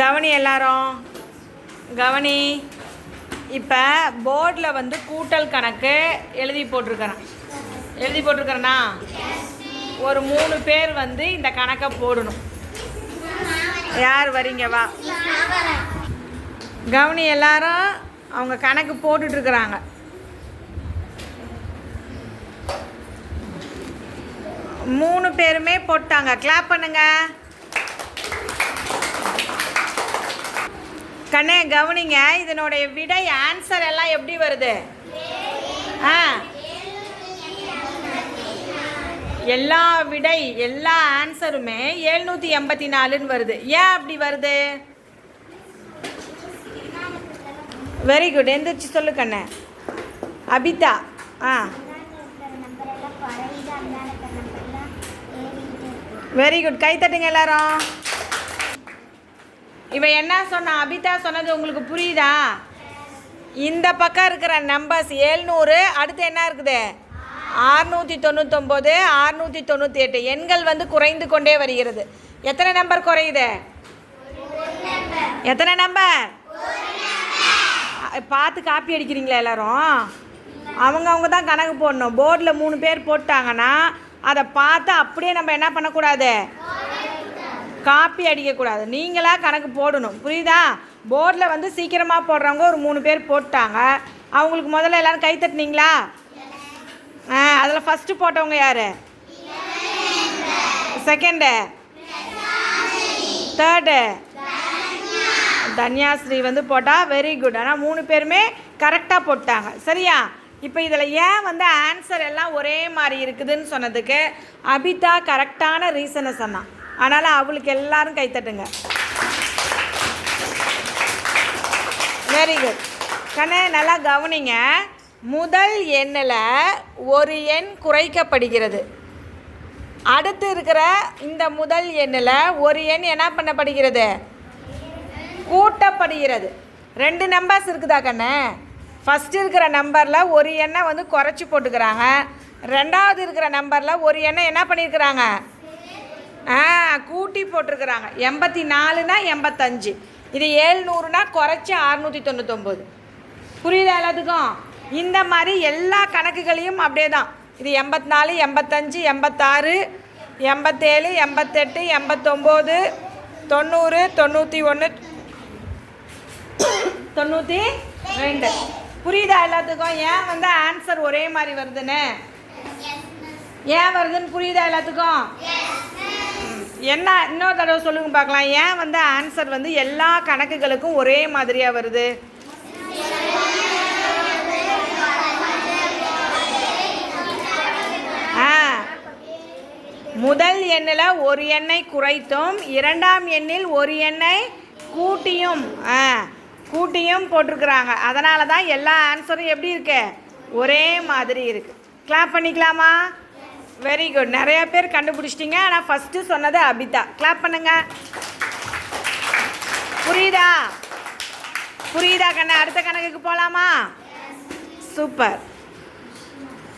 கவனி எல்லாரும். கவனி. இப்போ போர்டில் வந்து கூட்டல் கணக்கு எழுதி போட்டிருக்கிறேன். எழுதி போட்டிருக்கிறேனா? ஒரு மூணு பேர் வந்து இந்த கணக்கை போடணும். யார் வரீங்க? வா. கவனி எல்லாரும் அவங்க கணக்கு போட்டுட்ருக்குறாங்க. மூணு பேருமே போட்டாங்க. கிளாப் பண்ணுங்கள் கண்ணே கவனிங்க இதனுடைய விடை ஆன்சர் எல்லாம் எப்படி வருது? ஆ. எல்லா விடை எல்லா ஆன்சருமே எழுநூற்றி எண்பத்தி நாலுன்னு வருது. ஏன் அப்படி வருது? வெரி குட் எந்திரிச்சு சொல்லு கண்ணே. அபிதா. ஆ. வெரி குட் கை தட்டுங்க எல்லாரும். இவன் என்ன சொன்னா? அபிதா சொன்னது உங்களுக்கு புரியுதா? இந்த பக்கம் இருக்கிற நம்பர்ஸ் ஏழ்நூறு அடுத்து என்ன இருக்குது? ஆறுநூற்றி தொண்ணூத்தொம்போது ஆறுநூற்றி தொண்ணூற்றி எட்டு எண்கள் வந்து குறைந்து கொண்டே வருகிறது. எத்தனை நம்பர் குறையுது? எத்தனை நம்பர் பார்த்து காப்பி அடிக்கிறீங்களா எல்லாரும்? அவங்க அவங்க தான் கணக்கு போடணும். போர்டில் மூணு பேர் போட்டாங்கன்னா அதை பார்த்து அப்படியே நம்ம என்ன பண்ணக்கூடாது? காப்பி அடிக்கக்கூடாது. நீங்களாக கணக்கு போடணும். புரியுதா? போர்டில் வந்து சீக்கிரமாக போடுறவங்க ஒரு மூணு பேர் போட்டாங்க. அவங்களுக்கு முதல்ல எல்லாரும் கை தட்டினீங்களா? ஆ அதில் ஃபஸ்ட்டு போட்டவங்க யார்? செகண்டு தேர்டு தன்யாஸ்ரீ வந்து போட்டால் வெரி குட் ஆனால் மூணு பேருமே கரெக்டாக போட்டாங்க. சரியா? இப்போ இதில் ஏன் வந்து ஆன்சர் எல்லாம் ஒரே மாதிரி இருக்குதுன்னு சொன்னதுக்கு அபிதா கரெக்டான ரீசனை சொன்னான். அதனால் அவளுக்கு எல்லாரும் கைத்தட்டுங்க வெரி குட் கண்ணே நல்லா கவனிங்க. முதல் எண்ணில் ஒரு எண் குறைக்கப்படுகிறது. அடுத்து இருக்கிற இந்த முதல் எண்ணில் ஒரு எண் என்ன பண்ணப்படுகிறது? கூட்டப்படுகிறது. ரெண்டு நம்பர்ஸ் இருக்குதா கண்ணே? ஃபஸ்ட்டு இருக்கிற நம்பரில் ஒரு எண்ணை வந்து குறைச்சி போட்டுக்கிறாங்க. ரெண்டாவது இருக்கிற நம்பரில் ஒரு எண்ணை என்ன பண்ணியிருக்கிறாங்க? ஆ கூட்டி போட்டிருக்கிறாங்க. எண்பத்தி நாலுனா எண்பத்தஞ்சு. இது ஏழ்நூறுனா குறைச்சி அறுநூற்றி தொண்ணூத்தொம்பது. புரியுதா எல்லாத்துக்கும்? இந்த மாதிரி எல்லா கணக்குகளையும் அப்படியே தான். இது எண்பத்தி நாலு எண்பத்தஞ்சு எண்பத்தாறு எண்பத்தேழு எண்பத்தெட்டு எண்பத்தொம்போது தொண்ணூறு தொண்ணூற்றி ஒன்று தொண்ணூற்றி ரெண்டு. புரியுதா எல்லாத்துக்கும்? ஏன் வந்து ஆன்சர் ஒரே மாதிரி வருதுன்னு? ஏன் வருதுன்னு புரியுதா எல்லாத்துக்கும்? என்ன இன்னொரு தடவை சொல்லுங்க பார்க்கலாம். ஏன் வந்து ஆன்சர் வந்து எல்லா கணக்குகளுக்கும் ஒரே மாதிரியாக வருது? ஆ. முதல் எண்ணில் ஒரு எண்ணை குறைத்தும். இரண்டாம் எண்ணில் ஒரு எண்ணை கூட்டியும் ஆ கூட்டியும் போட்டிருக்கிறாங்க. அதனால தான் எல்லா ஆன்சரும் எப்படி இருக்கு? ஒரே மாதிரி இருக்குது கிளாப் பண்ணிக்கலாமா? வெரி குட் நிறைய பேர் கண்டுபிடிச்சிட்டிங்க. ஆனால் ஃபஸ்ட்டு சொன்னது அபிதா. கிளாப் பண்ணுங்க. புரியுதா? புரியுதா கண்ணு? அடுத்த கணக்குக்கு போகலாமா சூப்பர்